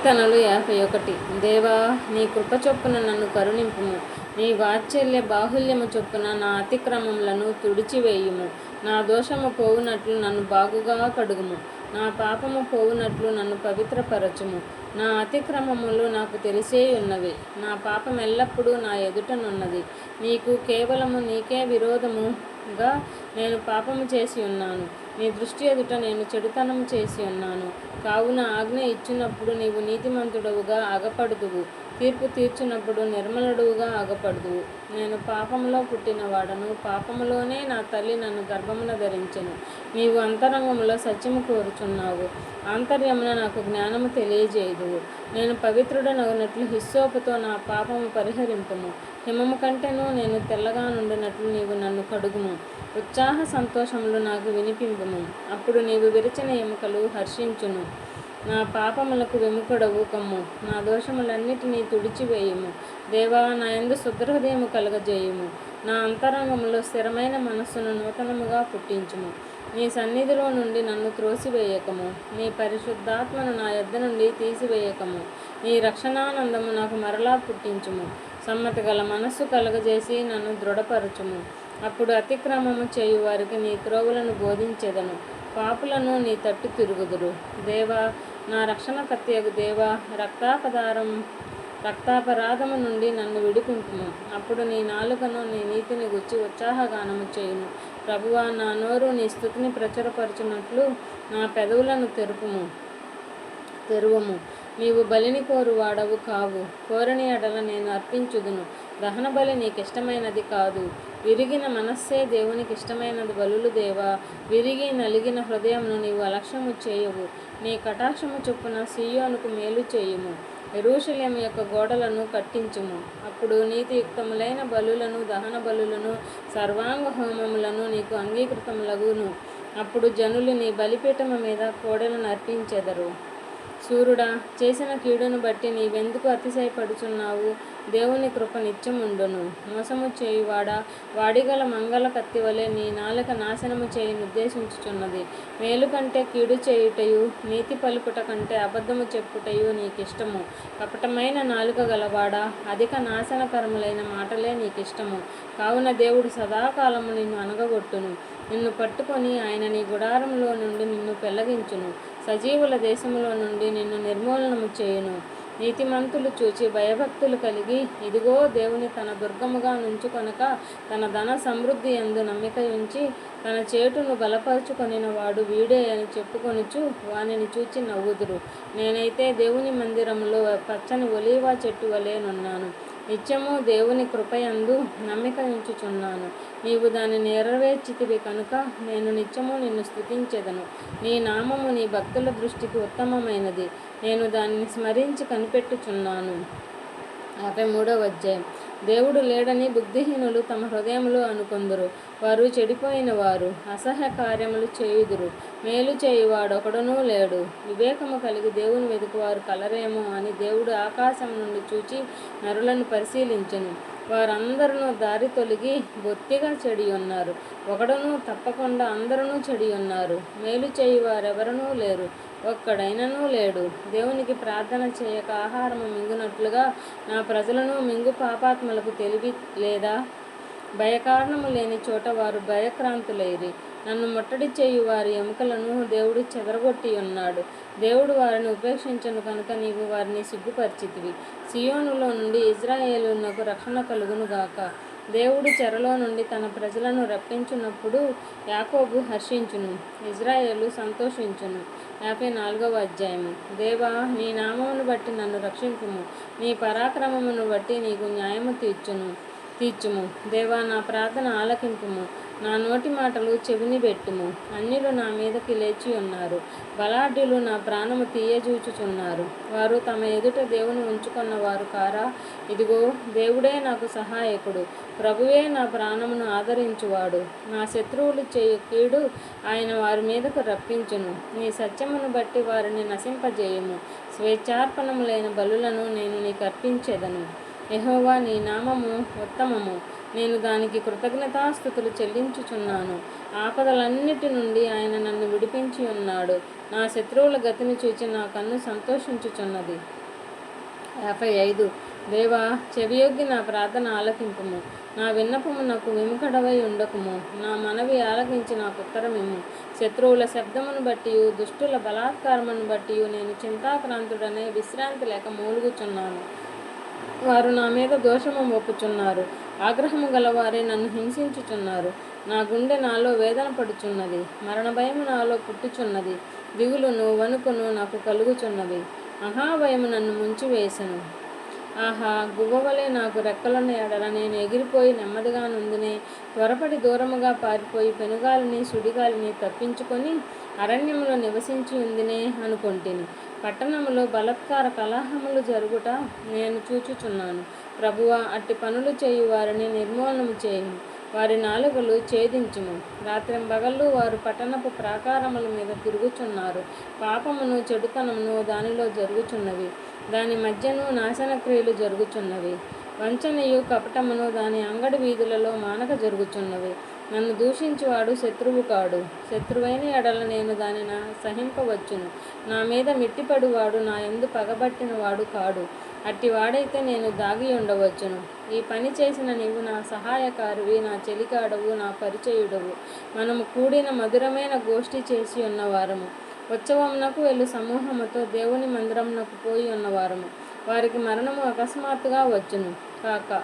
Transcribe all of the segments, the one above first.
కీర్తనలు యాభై ఒకటి. దేవా నీ కృప చొప్పున నన్ను కరుణింపుము. నీ వాత్సల్య బాహుల్యము చొప్పున నా అతిక్రమములను తుడిచివేయుము. నా దోషము పోవునట్లు నన్ను బాగుగా కడుగుము. నా పాపము పోవునట్లు నన్ను పవిత్రపరచుము. నా అతిక్రమములు నాకు తెలిసే ఉన్నవి నా పాపం ఎల్లప్పుడూ నా ఎదుటనున్నది. నీకు కేవలము నీకే విరోధముగా నేను పాపము చేసి ఉన్నాను నీ దృష్టి ఎదుట నేను చెడుతనం చేసి ఉన్నాను. కావున ఆజ్ఞ ఇచ్చినప్పుడు నీవు నీతిమంతుడవుగా అగపడుదువు తీర్పు తీర్చినప్పుడు నిర్మలడువుగా అగపడుదువు నేను పాపంలో పుట్టినవాడను. పాపములోనే నా తల్లి నన్ను గర్భమున ధరించెను. నీవు అంతరంగంలో సత్యము కోరుచున్నావు. ఆంతర్యమున నాకు జ్ఞానము తెలియజేయదు నేను పవిత్రుడనగునట్లు హిస్సోపుతో నా పాపము పరిహరింపుము. హిమము కంటేను నేను తెల్లగా నుండినట్లు నీవు నన్ను కడుగుము. ఉత్సాహ సంతోషములు నాకు వినిపింపుము. అప్పుడు నీవు విరిచిన ఎముకలు హర్షించును. నా పాపములకు విముఖుడవు కమ్ము. నా దోషములన్నిటినీ తుడిచివేయుము. దేవా నా యందు శుభ్రహృదయము కలగజేయము. నా అంతరంగములో స్థిరమైన మనస్సును నూతనముగా పుట్టించుము. నీ సన్నిధిలో నుండి నన్ను త్రోసివేయకము. నీ పరిశుద్ధాత్మను నా యొద్ద నుండి తీసివేయకము. నీ రక్షణానందము నాకు మరలా పుట్టించుము. సమ్మతి గల మనస్సు కలగజేసి నన్ను దృఢపరచుము. అప్పుడు అతిక్రమము చేయు వారికి నీ త్రోవులను బోధించెదను. పాపులను నీ తట్టు తిరుగుదురు. దేవా నా రక్షణ కత్యగు దేవా రక్తాపదారం రక్తాపరాధము నుండి నన్ను విడుకుంటును అప్పుడు నీ నాలుకను నీ నీతిని గుచ్చి ఉత్సాహగానము చేయును ప్రభువా నా నోరు నీ స్థుతిని ప్రచురపరచునట్లు నా పెదవులను తెరుపుము తెరువము. నీవు బలిని కోరు వాడవు కావు. కోరని ఎడల నేను అర్పించుదును. దహన బలి నీకిష్టమైనది కాదు. విరిగిన మనస్సే దేవునికి ఇష్టమైనది బలులు దేవా. విరిగి నలిగిన హృదయంను నీవు అలక్ష్యము చేయవు. నీ కటాక్షము చొప్పున సీయోనుకు మేలు చేయుము. ఎరూషలేము యొక్క గోడలను కట్టించుము. అప్పుడు నీతియుక్తములైన బలులను దహన బలులను సర్వాంగ హోమములను నీకు అంగీకృతములగును. అప్పుడు జనులు నీ బలిపీఠము మీద కోడలను అర్పించెదరు. సూర్యుడా చేసిన కీడును బట్టి నీవెందుకు అతిశయపడుచున్నావు? దేవుని కృప నిత్యముండును. మోసము చేయువాడా? వాడిగల మంగళ కత్తి వలె నీ నాలుక నాశనము చేయి నిర్దేశించుచున్నది. మేలు కంటే కీడు చేయుటయు నీతి పలుకుట కంటే అబద్ధము చెప్పుటయు నీకిష్టము. కపటమైన నాలుక గలవాడా? అధిక నాశనకరములైన మాటలే నీకిష్టము. కావున దేవుడు సదాకాలము నిన్ను అనగగొట్టును నిన్ను పట్టుకొని ఆయన నీ గుడారంలో నుండి నిన్ను పెళ్ళగించును. సజీవుల దేశంలో నుండి నిన్ను నిర్మూలనము చేయును. నీతిమంతులు చూచి భయభక్తులు కలిగి ఇదిగో దేవుని తన దుర్గముగా నుంచుకొనక తన ధన సమృద్ధి ఎందు నమ్మిక ఉంచి తన చేటును బలపరుచుకొనిన వాడు వీడే అని చెప్పుకొనుచు వానిని చూచి నవ్వుదురు. నేనైతే దేవుని మందిరంలో పచ్చని ఒలీవా చెట్టు వలెనున్నాను నిత్యము దేవుని కృపయందు నమ్మిక ఉంచుచున్నాను. నీవు దాన్ని నెరవేర్చితివి కనుక నేను నిత్యము నిన్ను స్థుతించెదను. నీ నామము నీ భక్తుల దృష్టికి ఉత్తమమైనది. నేను దానిని స్మరించి కనిపెట్టుచున్నాను. యాభై మూడవ అధ్యాయం. దేవుడు లేడని బుద్ధిహీనులు తమ హృదయములు అనుకుందరు. వారు చెడిపోయిన వారు అసహ్య కార్యములు చేయుదురు. మేలు చేయువాడు ఒకడునూ లేడు. వివేకము కలిగి దేవుని వెతుకువారు కలరేమో అని దేవుడు ఆకాశం నుండి చూచి నరులను పరిశీలించను. వారందరూ దారి తొలగి బొత్తిగా చెడి ఉన్నారు ఒకడను తప్పకుండా అందరూ చెడి ఉన్నారు మేలు చేయువారెవరనూ లేరు. ఒక్కడైనను లేడు. దేవునికి ప్రార్థన చేయక ఆహారము మింగునట్లుగా నా ప్రజలను మింగు పాపాత్మలకు తెలివి లేదా భయకారణము లేని చోట వారు భయక్రాంతులైరి. నన్ను ముట్టడి చేయు వారి ఎముకలను దేవుడు చెదరగొట్టి ఉన్నాడు. దేవుడు వారిని ఉపేక్షించను కనుక నీవు వారిని సిగ్గుపరిచితివి. సియోనులో నుండి ఇజ్రాయేలునకు రక్షణ కలుగునుగాక దేవుడు చెరలో నుండి తన ప్రజలను రప్పించున్నప్పుడు యాకోబు హర్షించును. ఇజ్రాయేలు సంతోషించును. యాభై నాలుగవ అధ్యాయము. దేవా నీ నామమును బట్టి నన్ను రక్షించును నీ పరాక్రమమును బట్టి నీకు న్యాయము తీర్చును. తీర్చుము. దేవా నా ప్రార్థన ఆలకింపుము. నా నోటి మాటలు చెవిని పెట్టుము. అన్యులు నా మీదకి లేచి ఉన్నారు. బలాఢ్యులు నా ప్రాణము తీయజూచుచున్నారు. వారు తమ ఎదుట దేవుని ఉంచుకున్న వారు కారా? ఇదిగో దేవుడే నాకు సహాయకుడు. ప్రభువే నా ప్రాణమును ఆదరించువాడు. నా శత్రువులు చేయు కీడు ఆయన వారి మీదకు రప్పించును. నీ సత్యమును బట్టి వారిని నశింపజేయము. స్వేచ్ఛార్పణములైన బలులను నేను నీకు అర్పించేదను యహోవా నీ నామము ఉత్తమము. నేను దానికి కృతజ్ఞతాస్థుతులు చెల్లించుచున్నాను. ఆపదలన్నిటి నుండి ఆయన నన్ను విడిపించి ఉన్నాడు. నా శత్రువుల గతిని చూచి నా కన్ను సంతోషించుచున్నది. యాభై ఐదు. దేవా చెవియొగ్గి నా ప్రార్థన ఆలకింపుము. నా విన్నపము నాకు విముఖడవై ఉండకుము. నా మనవి ఆలకించి నాకు ఉత్తరమేము శత్రువుల శబ్దమును బట్టి దుష్టుల బలాత్కారమును బట్టి నేను చింతాక్రాంతుడనే విశ్రాంతి లేక మూలుగుచున్నాను. వారు నా మీద దోషము మోపుచున్నారు. ఆగ్రహము గలవారే నన్ను హింసించుచున్నారు. నా గుండె నాలో వేదన పడుచున్నది. మరణ భయము నాలో పుట్టుచున్నది. దిగులును వణుకును నాకు కలుగుచున్నవి మహాభయము నన్ను ముంచివేసెను. ఆహా గువ్వవలే నాకు రెక్కలను ఎడల నేను ఎగిరిపోయి నెమ్మదిగా నుందినే త్వరపడి దూరముగా పారిపోయి పెనుగాలిని సుడిగాలిని తప్పించుకొని అరణ్యంలో నివసించి ఉందినే అనుకొంటిని. పట్టణములో బలత్కార కలహములు జరుగుట నేను చూచుచున్నాను. ప్రభువ అట్టి పనులు చేయు వారిని నిర్మూలనము చేయము వారి నాలుకలు ఛేదించుము. రాత్రింబగళ్ళు వారు పట్టణపు ప్రాకారముల మీద తిరుగుచున్నారు. పాపమును చెడుతనమును దానిలో జరుగుచున్నవి. దాని మధ్యను నాశన క్రియలు జరుగుచున్నవి. వంచనయు కపటమును దాని అంగడి వీధులలో మానక జరుగుచున్నవి. నన్ను దూషించువాడు శత్రువు కాడు. శత్రువైన ఎడల నేను దానిని సహింపవచ్చును. నా మీద మిట్టిపడువాడు నా ఎందు పగబట్టిన వాడు కాడు. అట్టి వాడైతే నేను దాగి ఉండవచ్చును. ఈ పని చేసిన నీవు నా సహాయకారివి నా చెలికాడవు నా పరిచయుడవు. మనము కూడిన మధురమైన గోష్ఠి చేసి ఉన్నవారము. ఉత్సవమునకు వెళ్ళు సమూహముతో దేవుని మందిరమునకు పోయి ఉన్నవారము. వారికి మరణము అకస్మాత్తుగా వచ్చును కాక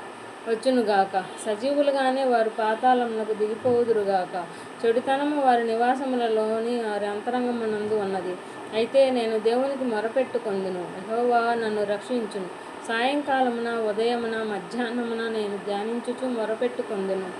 వచ్చునుగాక సజీవులుగానే వారు పాతాళమునకు దిగిపోవుదురుగాక చెడుతనము వారి నివాసములలోని వారి అంతరంగమునందు ఉన్నది. అయితే నేను దేవునికి మొరపెట్టుకొందును. యహోవా నన్ను రక్షించును. సాయంకాలమున ఉదయమున మధ్యాహ్నమున నేను ధ్యానించుచు మొరపెట్టుకొందును.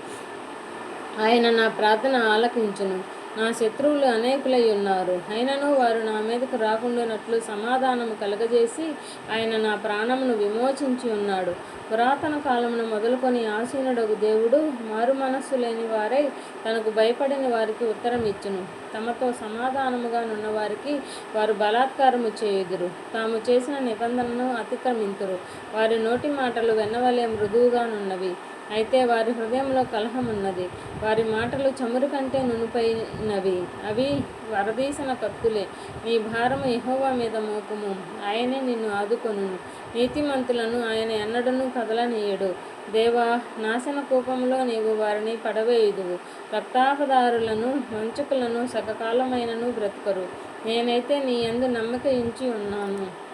ఆయన నా ప్రార్థన ఆలకించును. నా శత్రువులు అనేకులై ఉన్నారు. అయినను వారు నా మీదకు రాకుండానట్లు సమాధానము కలగజేసి ఆయన నా ప్రాణమును విమోచించి ఉన్నాడు. పురాతన కాలమును మొదలుకొని ఆసీనుడగు దేవుడు మారు మనస్సు లేని వారై తనకు భయపడిన వారికి ఉత్తరం ఇచ్చును. తమతో సమాధానముగా నున్న వారికి వారు బలాత్కారము చేయుదురు. తాము చేసిన నిబంధనను అతిక్రమింతురు. వారి నోటి మాటలు వెన్నవలే మృదువుగానున్నవి అయితే వారి హృదయంలో కలహం ఉన్నది వారి మాటలు చమురు కంటే నునుపైనవి. అవి వరదీసిన కత్తులే. నీ భారము యెహోవా మీద మోపుము ఆయనే నిన్ను ఆదుకొను నీతిమంతులను ఆయన ఎన్నడను కదలనీయడు. దేవా నాశన కూపంలో నీవు వారిని పడవేయుదువు. రక్తాపదారులను వంచకులను సకకాలమైనను బ్రతుకరు. నేనైతే నీ యందు నమ్మకించి ఉన్నాను.